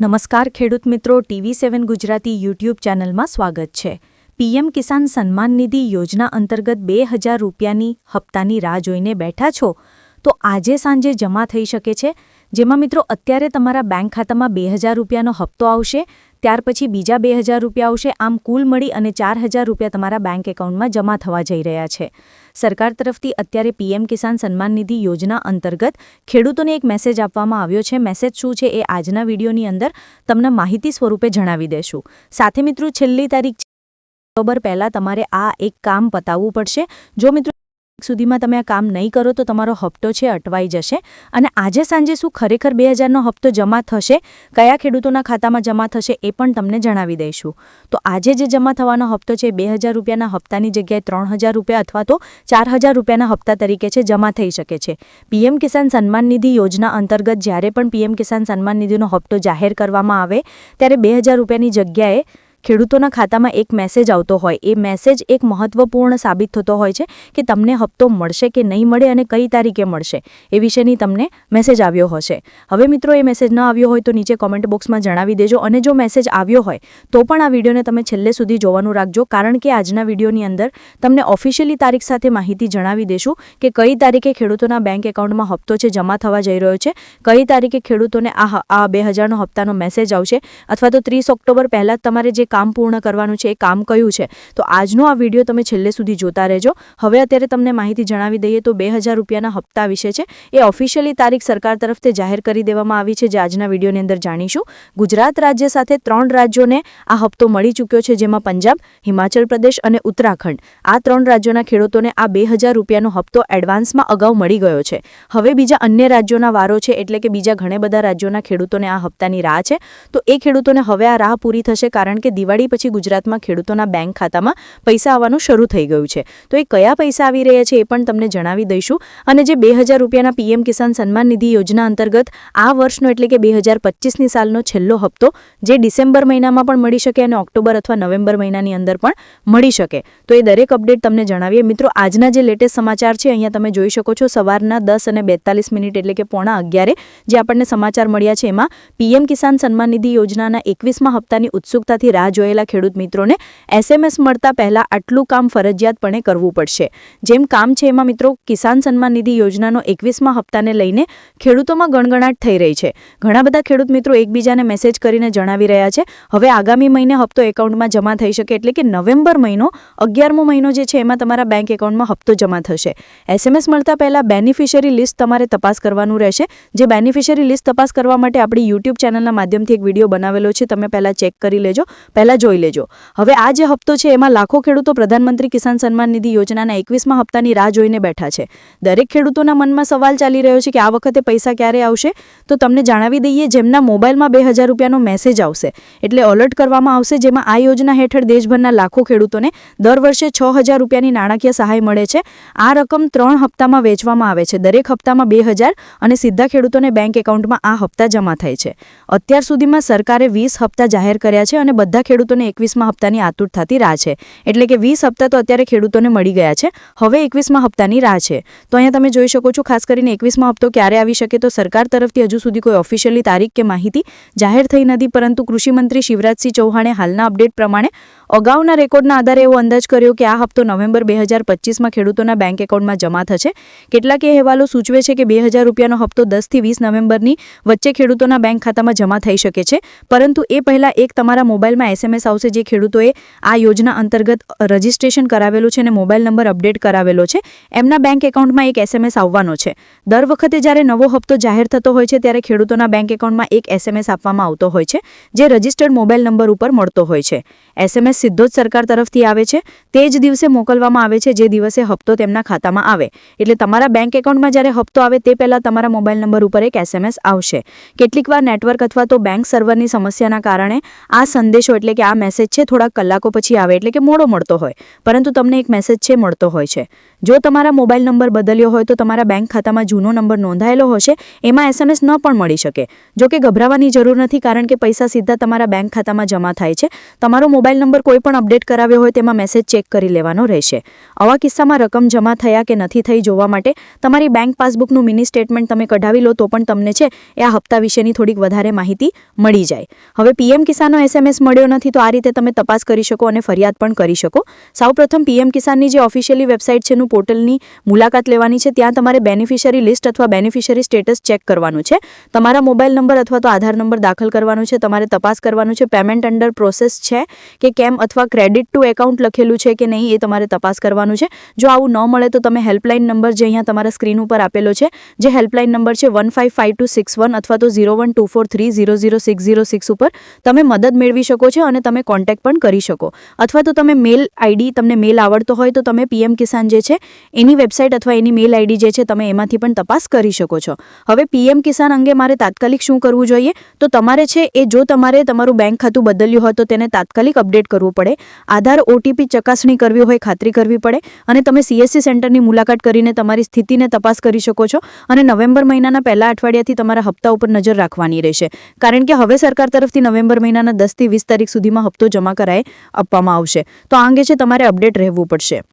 નમસ્કાર ખેડૂત મિત્રો, ટીવી સેવન ગુજરાતી યુટ્યુબ ચેનલમાં સ્વાગત છે. પીએમ કિસાન સન્માન નિધિ યોજના અંતર્ગત બે હજાર રૂપિયાની હપ્તાની રાહ જોઈને બેઠા છો. તો આજે સાંજે જમા થઈ શકે છે. જેમાં મિત્રો અત્યારે તમારા બેંક ખાતામાં બે હજાર રૂપિયાનો હપ્તો આવશે, ત્યાર પછી બીજા બે હજાર રૂપિયા આવશે. આમ કુલ મળી અને ચાર હજાર રૂપિયા તમારા બેંક એકાઉન્ટમાં જમા થવા જઈ રહ્યા છે. સરકાર તરફથી અત્યારે પીએમ કિસાન સન્માન નિધિ યોજના અંતર્ગત ખેડૂતોને એક મેસેજ આપવામાં આવ્યો છે. મેસેજ શું છે એ આજના વિડીયોની અંદર તમને માહિતી સ્વરૂપે જણાવી દેશું. સાથે મિત્રો છેલ્લી તારીખ ઓક્ટોબર પહેલાં તમારે આ એક કામ પતાવવું પડશે. જો મિત્રો સુધીમાં તમે આ કામ નહીં કરો તો તમારો હપ્તો છે, અટવાઈ જશે. અને આજે સાંજે શું ખરેખર બે હજારનો હપ્તો જમા થશે, કયા ખેડૂતોના ખાતામાં જમા થશે એ પણ તમને જણાવી દઈશું. તો આજે જે જમા થવાનો હપ્તો છે, બે હજાર રૂપિયાના હપ્તાની જગ્યાએ ત્રણ હજાર રૂપિયા અથવા તો ચાર હજાર રૂપિયાના હપ્તા તરીકે છે, જમા થઈ શકે છે. પીએમ કિસાન સન્માન નિધિ યોજના અંતર્ગત જ્યારે પણ પીએમ કિસાન સન્માન નિધિનો હપ્તો જાહેર કરવામાં આવે, ત્યારે બે હજાર રૂપિયાની જગ્યાએ ખેડૂતોના ખાતામાં એક મેસેજ આવતો હોય. એ મેસેજ એક મહત્વપૂર્ણ સાબિત થતો હોય છે કે તમને હપ્તો મળશે કે નહીં મળે અને કઈ તારીખે મળશે. એ વિશેની તમને મેસેજ આવ્યો હશે. હવે મિત્રો, એ મેસેજ ન આવ્યો હોય તો નીચે કોમેન્ટ બોક્સમાં જણાવી દેજો અને જો મેસેજ આવ્યો હોય, તો પણ આ વિડીયોને તમે છેલ્લે સુધી જોવાનું રાખજો કારણ કે આજના વિડીયોની અંદર તમને ઓફિશિયલી તારીખ સાથે માહિતી જણાવી દેશું કે કઈ તારીખે ખેડૂતોના બેંક એકાઉન્ટમાં હપ્તો છે, જમા થવા જઈ રહ્યો છે, કઈ તારીખે ખેડૂતોને આ આ બે હજારનો હપ્તાનો મેસેજ આવશે અથવા તો ત્રીસ ઓક્ટોબર પહેલાં તમારે જે કામ પૂર્ણ કરવાનું છે, એ કામ કયું છે? તો આજનો આ વીડિયો તમે છેલ્લે સુધી જોતા રહેજો. હવે અત્યારે તમને માહિતી જણાવી દઈએ તો બે હજાર રૂપિયાના હપ્તા વિશે છે. એ ઓફિશિયલી તારીખ સરકાર તરફથી જાહેર કરી દેવામાં આવી છે, જે આજના વિડીયોની અંદર જાણીશું. ગુજરાત રાજ્ય સાથે ત્રણ રાજ્યોને આ હપ્તો મળી ચૂક્યો છે, જેમાં પંજાબ, હિમાચલ પ્રદેશ અને ઉત્તરાખંડ. આ ત્રણ રાજ્યોના ખેડૂતોને આ બે હજાર રૂપિયાનો હપ્તો એડવાન્સમાં અગાઉ મળી ગયો છે. હવે બીજા અન્ય રાજ્યોના વારો છે, એટલે કે બીજા ઘણા બધા રાજ્યોના ખેડૂતોને આ હપ્તાની રાહ છે. તો એ ખેડૂતોને હવે આ રાહ પૂરી થશે, કારણ કે દિવાળી પછી ગુજરાતમાં ખેડૂતોના બેંક ખાતામાં પૈસા આવવાનું શરૂ થઈ ગયું છે. તો એ કયા પૈસા આવી રહ્યા છે એ પણ તમને જણાવી દઈશું. અને જે બે હજાર રૂપિયાના પીએમ કિસાન સન્માન નિધિ યોજના અંતર્ગત આ વર્ષનો એટલે કે બે હજાર પચીસની સાલનો છેલ્લો હપ્તો જે ડિસેમ્બર મહિનામાં પણ મળી શકે અને ઓક્ટોબર અથવા નવેમ્બર મહિનાની અંદર પણ મળી શકે. તો એ દરેક અપડેટ તમને જણાવીએ. મિત્રો, આજના જે લેટેસ્ટ સમાચાર છે અહીંયા તમે જોઈ શકો છો. સવારના દસ અને બેતાલીસ મિનિટ એટલે કે પોણા અગિયારે જે આપણને સમાચાર મળ્યા છે એમાં પીએમ કિસાન સન્માન નિધિ યોજનાના એકવીસમાં હપ્તાની ઉત્સુકતાથી રાહ જોયેલા ખેડૂત મિત્રોને એસએમએસ મળતા પહેલા આટલું કામ ફરજિયાતપણે કરવું પડશે. જેમ કામ છે એમાં મિત્રો, કિસાન સન્માન નિધિ યોજનાનો એકવીસમાં હપ્તાને લઈને ખેડૂતોમાં ગણગણાટ થઈ રહી છે. ઘણા બધા ખેડૂત મિત્રો એકબીજાને મેસેજ કરીને જણાવી રહ્યા છે, હવે આગામી મહિને હપ્તો એકાઉન્ટમાં જમા થઈ શકે એટલે કે નવેમ્બર મહિનો, અગિયારમો મહિનો જે છે એમાં તમારા બેંક એકાઉન્ટમાં હપ્તો જમા થશે. એસએમએસ મળતા પહેલા બેનિફિશિયરી લિસ્ટ તમારે તપાસ કરવાનું રહેશે. જે બેનિફિશિયરી લિસ્ટ તપાસ કરવા માટે આપણી યુટ્યુબ ચેનલના માધ્યમથી એક વીડિયો બનાવેલો છે, તમે પહેલાં ચેક કરી લેજો. પહેલાં જોઈ લેજો. હવે આ જે હપ્તો છે, એમાં લાખો ખેડૂતો પ્રધાનમંત્રી કિસાન સન્માન નિધિ યોજનાના એકવીસમાં હપ્તાની રાહ જોઈને બેઠા છે. દરેક ખેડૂતોના મનમાં સવાલ ચાલી રહ્યો છે કે આ વખતે પૈસા ક્યારે આવશે? તો તમને જણાવી દઈએ, જેમના મોબાઈલમાં બે હજાર રૂપિયાનો મેસેજ આવશે. એટલે એલર્ટ કરવામાં આવશે, જેમાં આ યોજના હેઠળ દેશભરના લાખો ખેડૂતોને દર વર્ષે છ હજાર રૂપિયાની નાણાકીય સહાય મળે છે. આ રકમ ત્રણ હપ્તામાં વેચવામાં આવે છે. દરેક હપ્તામાં બે હજાર અને સીધા ખેડૂતોને બેંક એકાઉન્ટમાં આ હપ્તા જમા થાય છે. અત્યાર સુધીમાં સરકારે વીસ હપ્તા જાહેર કર્યા છે અને બધા ખેડૂતોને એકવીસમાં હપ્તાની આતુરતાથી રાહ છે. એટલે કે વીસ હપ્તા તો અત્યારે ખેડૂતોને મળી ગયા છે. હવે એકવીસમાં હપ્તાની રાહ છે. તો અહીંયા તમે જોઈ શકો છો, ખાસ કરીને એકવીસમાં હપ્તો ક્યારે આવી શકે તો સરકાર તરફથી હજુ સુધી કોઈ ઓફિશિયલી તારીખ કે માહિતી જાહેર થઈ નથી, પરંતુ કૃષિમંત્રી શિવરાજસિંહ ચૌહાણે હાલના અપડેટ પ્રમાણે અગાઉના રેકોર્ડના આધારે એવો અંદાજ કર્યો કે આ હપ્તો નવેમ્બર બે હજાર પચીસમાં ખેડૂતોના બેંક એકાઉન્ટમાં જમા થશે. કેટલાક એ અહેવાલો સૂચવે છે કે બે હજાર રૂપિયાનો હપ્તો દસથી વીસ નવેમ્બરની વચ્ચે ખેડૂતોના બેંક ખાતામાં જમા થઈ શકે છે. પરંતુ એ પહેલાં એક તમારા મોબાઈલમાં એસએમએસ આવશે જે ખેડૂતોએ આ યોજના અંતર્ગત રજિસ્ટ્રેશન કરાવેલું છે અને મોબાઈલ નંબર અપડેટ કરાવેલો છે. એમના બેંક એકાઉન્ટમાં એક એસએમએસ આવવાનો છે. દર વખતે જ્યારે નવો હપ્તો જાહેર થતો હોય છે, ત્યારે ખેડૂતોના બેંક એકાઉન્ટમાં એક એસએમએસ આપવામાં આવતો હોય છે, જે રજિસ્ટર્ડ મોબાઈલ નંબર ઉપર મળતો હોય છે. એસએમએસ સીધો જ સરકાર તરફથી આવે છે, તે જ દિવસે મોકલવામાં આવે છે, જે દિવસે હપ્તો તેમના ખાતામાં આવે. એટલે તમારા બેંક એકાઉન્ટમાં જ્યારે હપ્તો આવે, તે પહેલાં તમારા મોબાઈલ નંબર ઉપર એક એસએમએસ આવશે. કેટલીકવાર નેટવર્ક અથવા તો બેંક સર્વરની સમસ્યાના કારણે આ સંદેશો એટલે કે આ મેસેજ છે, થોડાક કલાકો પછી આવે, એટલે કે મોડો મળતો હોય. પરંતુ તમને એક મેસેજ છે, મળતો હોય છે. જો તમારા મોબાઈલ નંબર બદલ્યો હોય, તો તમારા બેંક ખાતામાં જૂનો નંબર નોંધાયેલો હશે, એમાં એસએમએસ ન પણ મળી શકે. જો કે ગભરાવાની જરૂર નથી, કારણ કે પૈસા સીધા તમારા બેંક ખાતામાં જમા થાય છે. તમારો મોબાઈલ નંબર કોઈ પણ અપડેટ કરાવ્યો હોય તેમાં મેસેજ ચેક કરી લેવાનો રહેશે. આવા કિસ્સામાં રકમ જમા થયા કે નથી થઈ જોવા માટે તમારી બેંક પાસબુકનું મિની સ્ટેટમેન્ટ તમે કઢાવી લો તો પણ તમને છે એ આ હપ્તા વિશેની થોડીક વધારે માહિતી મળી જાય. હવે પીએમ કિસાનનો એસએમએસ મળ્યો નથી તો આ રીતે તમે તપાસ કરી શકો અને ફરિયાદ પણ કરી શકો. સૌપ્રથમ પીએમ કિસાનની જે ઓફિશિયલી વેબસાઇટ છે એનું પોર્ટલની મુલાકાત લેવાની છે. ત્યાં તમારે બેનિફિશરી લિસ્ટ અથવા બેનિફિશરી સ્ટેટસ ચેક કરવાનું છે. તમારા મોબાઈલ નંબર અથવા તો આધાર નંબર દાખલ કરવાનું છે. તમારે તપાસ કરવાનું છે. પેમેન્ટ અંડર પ્રોસેસ છે કે કેમ અથવા ક્રેડિટ ટુ એકાઉન્ટ લખેલું છે કે નહીં એ તમારે તપાસ કરવાનું છે. જો આવું ન મળે તો તમે હેલ્પલાઇન નંબર જે અહીંયા તમારા સ્ક્રીન ઉપર આપેલો છે, જે હેલ્પલાઇન નંબર છે one five five two six one અથવા તો zero one two four three zero zero six zero six ઉપર તમે મદદ મેળવી શકો છો અને તમે કોન્ટેક્ટ પણ કરી શકો. અથવા તો તમે મેલ આઈડી તમને મેલ આવડતો હોય તો તમે પીએમ કિસાન જે છે, એની વેબસાઇટ અથવા એની મેલ આઈડી જે છે તમે એમાંથી પણ તપાસ કરી શકો છો. હવે પીએમ કિસાન અંગે મારે તાત્કાલિક શું કરવું જોઈએ? તો તમારે છે એ જો તમારે તમારું બેંક ખાતું બદલ્યું હોય તો તેને તાત્કાલિક અપડેટ કરવું પડે. આધાર ઓટીપી ચકાસણી કરવી હોય, ખાતરી કરવી પડે અને તમે સીએસસી સેન્ટરની મુલાકાત કરીને તમારી સ્થિતિને તપાસ કરી શકો છો અને નવેમ્બર મહિનાના પહેલા અઠવાડિયાથી તમારા હપ્તા ઉપર નજર રાખવાની રહેશે. કારણ કે હવે સરકાર તરફથી નવેમ્બર મહિનાના દસથી વીસ તારીખ સુધીમાં હપ્તો જમા કરાય આપવામાં આવશે. તો આ અંગે છે તમારે અપડેટ રહેવું પડશે.